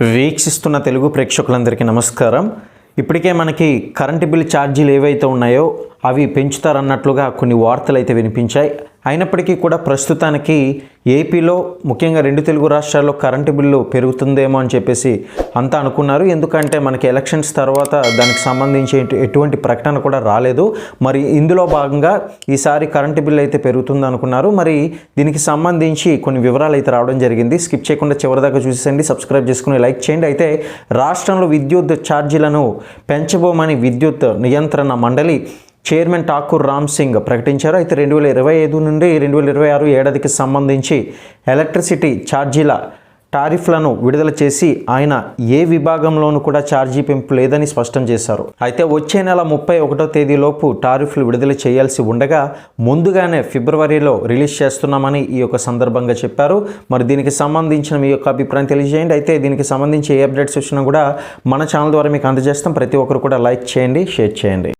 వీక్షిస్తున్న తెలుగు ప్రేక్షకులందరికీ నమస్కారం. ఇప్పటికే మనకి కరెంటు బిల్ ఛార్జీలు ఏవైతే ఉన్నాయో అవి పెంచుతారన్నట్లుగా కొన్ని వార్తలు అయితే వినిపించాయి. అయినప్పటికీ కూడా ప్రస్తుతానికి ఏపీలో ముఖ్యంగా రెండు తెలుగు రాష్ట్రాల్లో కరెంటు బిల్లు పెరుగుతుందేమో అని చెప్పేసి అంతా అనుకున్నారు. ఎందుకంటే మనకి ఎలక్షన్స్ తర్వాత దానికి సంబంధించి ఎటువంటి ప్రకటన కూడా రాలేదు. మరి ఇందులో భాగంగా ఈసారి కరెంటు బిల్లు అయితే పెరుగుతుంది అనుకున్నారు. మరి దీనికి సంబంధించి కొన్ని వివరాలు అయితే రావడం జరిగింది. స్కిప్ చేయకుండా చివరిదాకా చూసేయండి సబ్స్క్రైబ్ చేసుకుని లైక్ చేయండి. అయితే రాష్ట్రంలో విద్యుత్ ఛార్జీలను పెంచబోమని విద్యుత్ నియంత్రణ మండలి చైర్మన్ ఠాకూర్ రామ్ సింగ్ ప్రకటించారు. అయితే రెండు వేల ఇరవై ఐదు నుండి రెండు వేల ఇరవై ఆరు ఏడాదికి సంబంధించి ఎలక్ట్రిసిటీ ఛార్జీల టారిఫ్లను విడుదల చేసి ఆయన ఏ విభాగంలోనూ కూడా ఛార్జీ పెంపు లేదని స్పష్టం చేశారు. అయితే వచ్చే నెల ముప్పై ఒకటో తేదీలోపు టారిఫ్లు విడుదల చేయాల్సి ఉండగా ముందుగానే ఫిబ్రవరిలో రిలీజ్ చేస్తున్నామని ఈ యొక్క సందర్భంగా చెప్పారు. మరి దీనికి సంబంధించిన మీ యొక్క అభిప్రాయం తెలియజేయండి. అయితే దీనికి సంబంధించి ఏ అప్డేట్స్ వచ్చినా కూడా మన ఛానల్ ద్వారా మీకు అందజేస్తాం. ప్రతి ఒక్కరు కూడా లైక్ చేయండి షేర్ చేయండి.